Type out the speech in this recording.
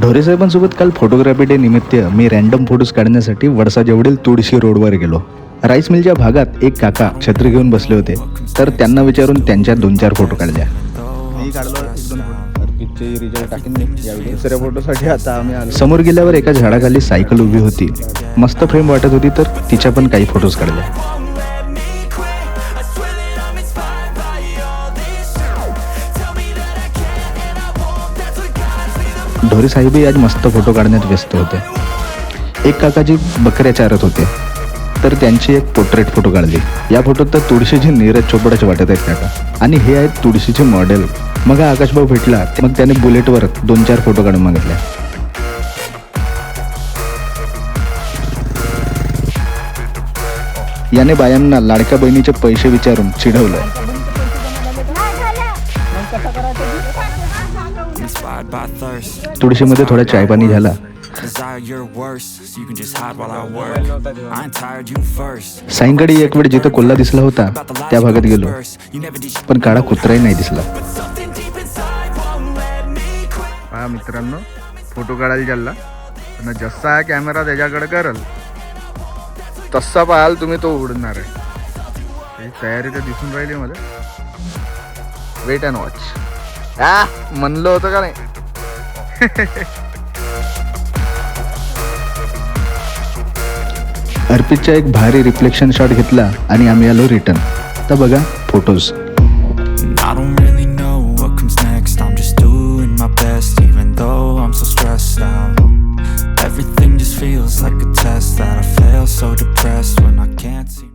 ढोरे साहेबांसोबत काल photography day निमित्त मी रॅन्डम फोटोज काढण्यासाठी वडसा जवळील तुळशी रोडवर गेलो. राईस मिलच्या भागात एक काका छत्री घेऊन बसले होते. तर त्यांना विचारून त्यांच्या दोन चार फोटो काढल्या. मी दुसऱ्या फोटोसाठी आता आम्ही समोर गेल्यावर एका झाडाखाली सायकल उभी होती. मस्त फ्रेम वाटत होती तर तिच्या पण काही फोटोज काढल्या. ढोरे साहेबही आज मस्त फोटो काढण्यात व्यस्त होते. एक काकाजी बकऱ्या चारत होते. तर त्यांची एक पोर्ट्रेट फोटो काढली. या फोटोत तर तुळशीची नीरज चोपडाचे वाटत आहेत काका. आणि हे आहेत तुळशीचे मॉडेल. मग हा आकाशभाऊ भेटला मग त्याने बुलेटवर दोन चार फोटो काढून मागितल्या याने बायांना लाडक्या बहिणीचे पैसे विचारून चिडवलं. तुळशीमध्ये थोडा चाय पाणी झाला. सायंकाळी एक वेळ जिथं कोल्हा दिसला होता त्या भागात गेलो. पण काळा कुत्राही नाही दिसला. पहा मित्रांनो फोटो काढायला चालला आणि जसा कॅमेरा त्याच्याकडे करल तसा पाहाल तुम्ही तो उडणार आहे. तयारी तर दिसून राहिली मला. वेट अँड वॉच आ म्हणलं होतं का नाही अर्पितचा एक भारी रिफ्लेक्शन शॉट घेतला आणि आम्ही आलो रिटर्न तर बघा photos Everything just feels like a test that I fail so depressed when I can't see